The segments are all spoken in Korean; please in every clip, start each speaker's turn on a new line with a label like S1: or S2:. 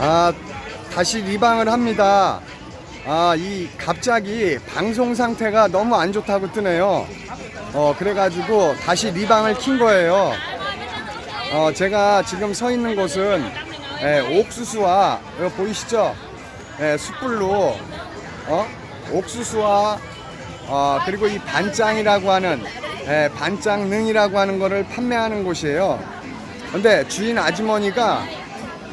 S1: 아, 다시 리방을 합니다. 아, 이 갑자기 방송 상태가 너무 안 좋다고 뜨네요. 어, 그래가지고 다시 리방을 킨 거예요. 어, 제가 지금 서 있는 곳은 예, 옥수수와 이거 보이시죠? 예, 숯불로 어? 옥수수와 어, 그리고 이 반짱이라고 하는 예, 반짱능이라고 하는 거를 판매하는 곳이에요. 근데 주인 아주머니가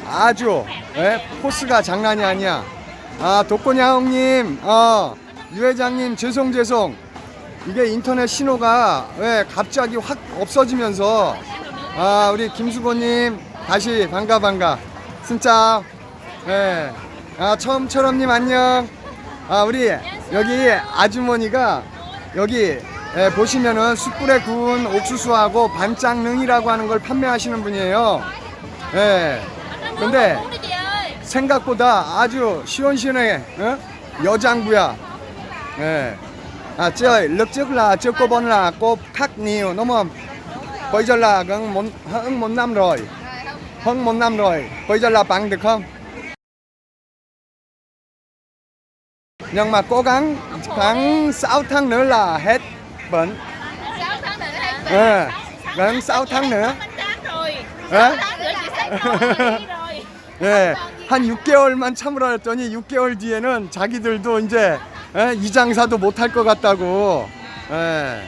S1: 아주 예, 포스가 장난이 아니야. 아 독고냐 형님, 어, 유 회장님 죄송 죄송. 이게 인터넷 신호가 예, 갑자기 확 없어지면서 아 우리 김수고님 다시 반가 반가. 진짜 예. 아 처음처럼님 안녕. 아 우리 여기 아주머니가 여기 예, 보시면은 숯불에 구운 옥수수하고 반짱능이라고 하는 걸 판매하시는 분이에요. 예. 근데
S2: Uống đi chị ơi
S1: 생각보다 아주 시원시원해. 어? 여장부야. 예. À chơi, lúc trước là chưa cô bon là cô khắc nhiều đúng không? Bây giờ là gần một, hơn một năm rồi. Hơn một năm rồi. Bây giờ là bằng được không? Nhưng mà cố gắng khoảng 6 tháng nữa là hết bệnh.
S2: 6 tháng nữa hết
S1: Ờ, gần 6 tháng nữa.
S2: Bánh tráng rồi
S1: Hả?
S2: 6 tháng nữa chị sẽ có đi rồi
S1: 예, 한 6개월만 참으라 했더니 6개월 뒤에는 자기들도 이제 예, 이 장사도 못할 것 같다고. 예.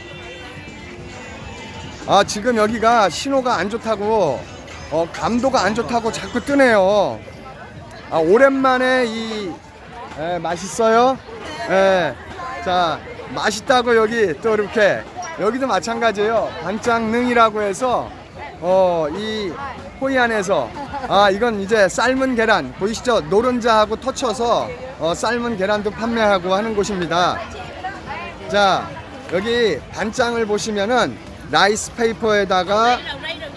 S1: 아 지금 여기가 신호가 안 좋다고, 어, 감도가 안 좋다고 자꾸 뜨네요. 아 오랜만에 이 예, 맛있어요. 예. 자 맛있다고 여기 또 이렇게 여기도 마찬가지예요. 반짱능이라고 해서 어 이 호이 안에서 아 이건 이제 삶은 계란 보이시죠? 노른자하고 터쳐서 어, 삶은 계란도 판매하고 하는 곳입니다. 자 여기 반짱을 보시면은 라이스 페이퍼에다가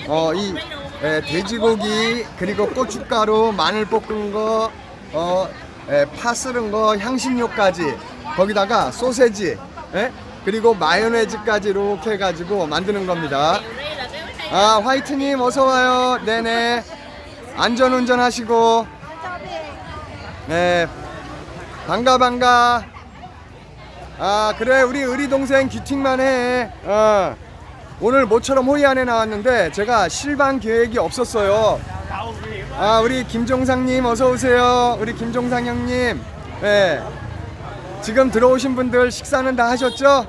S1: 어, 이 에, 돼지고기 그리고 고춧가루 마늘 볶은 거 어, 에, 파 쓰는 거 향신료까지 거기다가 소세지 에? 그리고 마요네즈까지 이렇게 해가지고 만드는 겁니다. 아 화이트님 어서 와요. 네네. 안전 운전 하시고. 네. 반가 반가. 아 그래 우리 의리 동생 귀팅만 해. 어. 오늘 모처럼 호이안에 나왔는데 제가 실방 계획이 없었어요. 아 우리 김종상님 어서 오세요. 우리 김종상 형님. 네. 지금 들어오신 분들 식사는 다 하셨죠?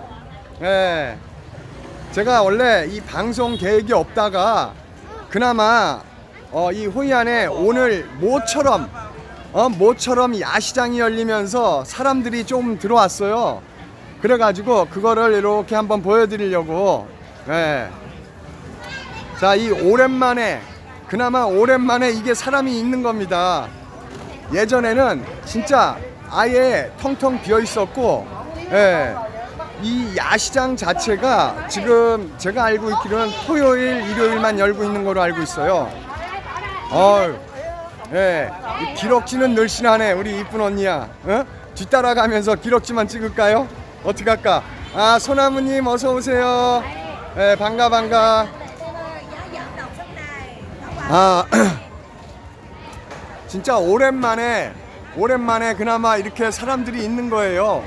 S1: 네. 제가 원래 이 방송 계획이 없다가 그나마 어, 이 호이안에 오늘 모처럼 어, 모처럼 야시장이 열리면서 사람들이 좀 들어왔어요. 그래가지고 그거를 이렇게 한번 보여드리려고. 예. 자, 이 오랜만에 그나마 오랜만에 이게 사람이 있는 겁니다. 예전에는 진짜 아예 텅텅 비어 있었고, 예. 이 야시장 자체가 지금 제가 알고 있기로는 토요일, 일요일만 열고 있는 걸로 알고 있어요. 어휴, 예, 이 기럭지는 늘씬하네 우리 이쁜 언니야. 어? 뒤따라가면서 기럭지만 찍을까요? 어떻게 할까? 아 소나무님 어서 오세요. 예, 반가 반가. 아 진짜 오랜만에 오랜만에 그나마 이렇게 사람들이 있는 거예요.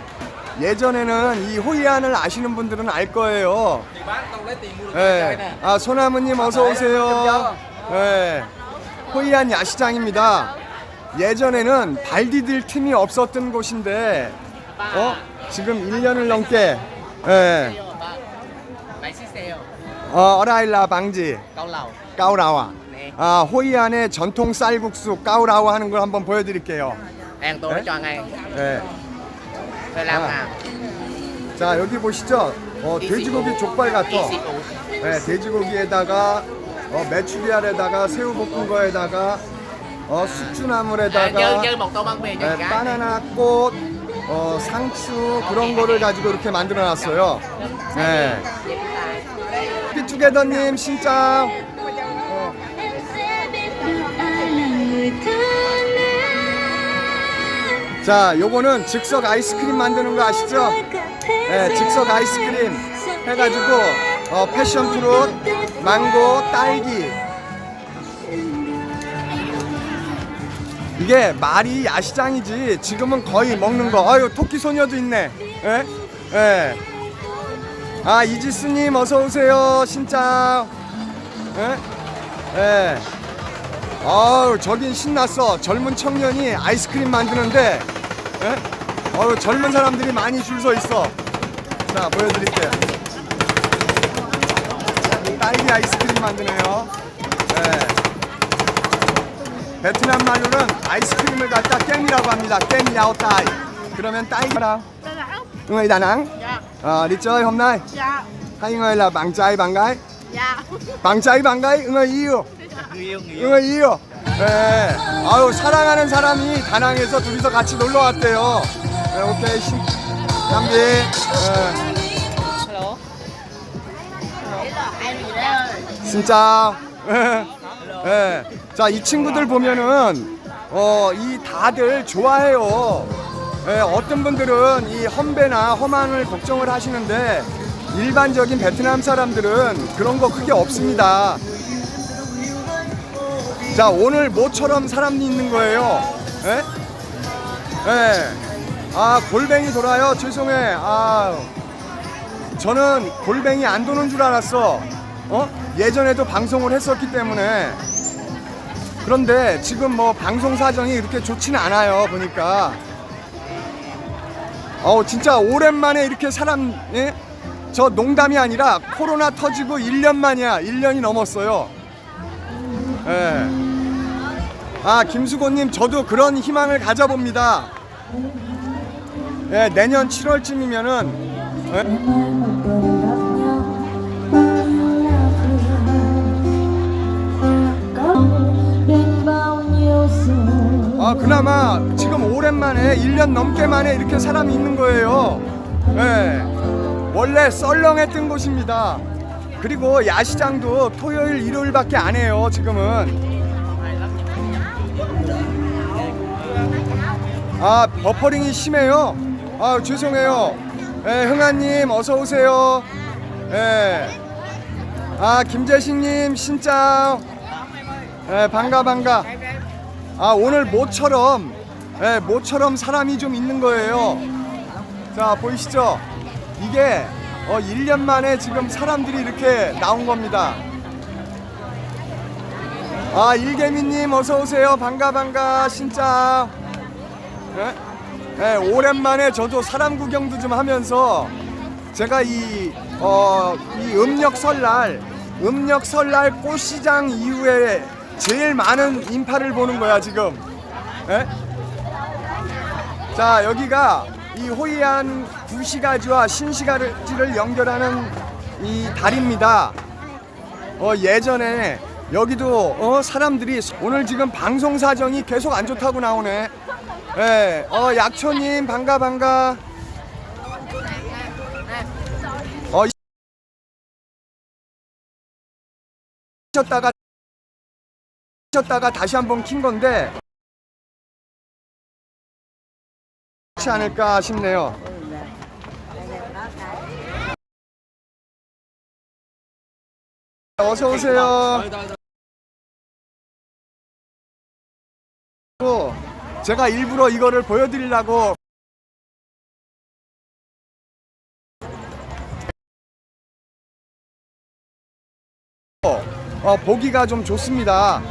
S1: 예전에는 이 호이안을 아시는 분들은 알 거예요.
S3: Nè
S1: 아 소나무님 어서 오세요. 예. 호이안 야시장입니다. 예전에는 발 디딜 틈이 없었던 곳인데, 어 지금 1년을 넘게 예. 어, 어라일라 방지 까우라와. 아 호이안의 전통 쌀국수 까우라와 하는 걸 한번 보여드릴게요.
S3: Ăn tôi nào
S1: 자 여기 보시죠. 어, 돼지고기 족발
S3: food
S1: 네, 돼지고기에다가 어, 메추리알에다가 새우 볶은 거에다가 어, 숙주나물에다가
S3: cho
S1: 네, 바나나 꽃, 어, 상추 그런 거를 가지고 이렇게 만들어 놨어요. 네. 피투게더님 진짜 어, 자, 요거는 즉석 아이스크림 만드는 거 아시죠? 네, 즉석 아이스크림 해가지고 어, 패션 프루트, 망고, 딸기 이게 말이 야시장이지 지금은 거의 먹는 거. 아유 토끼 소녀도 있네. 예? 예. 아 이지스님 어서 오세요. 진짜. 예? 예. 아우 저긴 신났어. 젊은 청년이 아이스크림 만드는데. 예? 어우 젊은 사람들이 많이 줄 서 있어. 자 보여드릴게요. 딸기 아이스크림 만드네요. 예. 베트남 말로는 아이스크림을 갖다 깽이라고 합니다. 깽 야오타이. 그러면 따이라. Hai người là bạn trai bạn gái.
S2: Dạ.
S1: bạn trai bạn gái
S3: người yêu.
S1: người yêu. 네. 아유 사랑하는 사람이 다낭에서 둘이서 같이 놀러 왔대요. 네, 오케이 신. 감기. 네.
S3: Hello.
S1: 진짜. 예. 자, 이 친구들 보면은 어, 이 다들 좋아해요. 예, 어떤 분들은 이 험배나 험한을 걱정을 하시는데 일반적인 베트남 사람들은 그런 거 크게 없습니다. 자, 오늘 모처럼 사람이 있는 거예요. 예? 예. 아, 골뱅이 돌아요. 죄송해. 아, 저는 골뱅이 안 도는 줄 알았어. 어? 예전에도 방송을 했었기 때문에. 그런데 지금 뭐 방송 사정이 그렇게 좋지는 않아요. 보니까. 어우 진짜 오랜만에 이렇게 사람 예? 저 농담이 아니라 코로나 터지고 1년 만이야. 1년이 넘었어요. 예. 아 김수곤님 저도 그런 희망을 가져봅니다. 예, 내년 7월쯤이면은 예? 아 그나마 지금 오랜만에 1년 넘게 만에 이렇게 사람이 있는 거예요. 예. 원래 썰렁했던 곳입니다. 그리고 야시장도 토요일 일요일밖에 안 해요. 지금은. 아 버퍼링이 심해요. 아 죄송해요. 예, 흥아님 어서 오세요. 예. 아 김재식님 신짜. 예, 반가 반가. 아 오늘 모처럼 예, 모처럼 사람이 좀 있는 거예요. 자 보이시죠? 이게 어, 1년 만에 지금 사람들이 이렇게 나온 겁니다. 아 일개미님 어서 오세요. 반가 반가 진짜. 예? 예, 오랜만에 저도 사람 구경도 좀 하면서 제가 이, 어, 이 음력 설날, 음력 설날 꽃시장 이후에 제일 많은 인파를 보는 거야, 지금. 예? 자, 여기가 이 호이안 구시가지와 신시가지를 연결하는 이 다리입니다. 어, 예전에 여기도 어, 사람들이 오늘 지금 방송 사정이 계속 안 좋다고 나오네. 예, 어, 약초님 반가 반가. 어, 셨다가 셨다가 다시 한번 킨 건데 그렇지 않을까 싶네요. 어서 오세요. 또 제가 일부러 이거를 보여드리려고 어, 보기가 좀 좋습니다.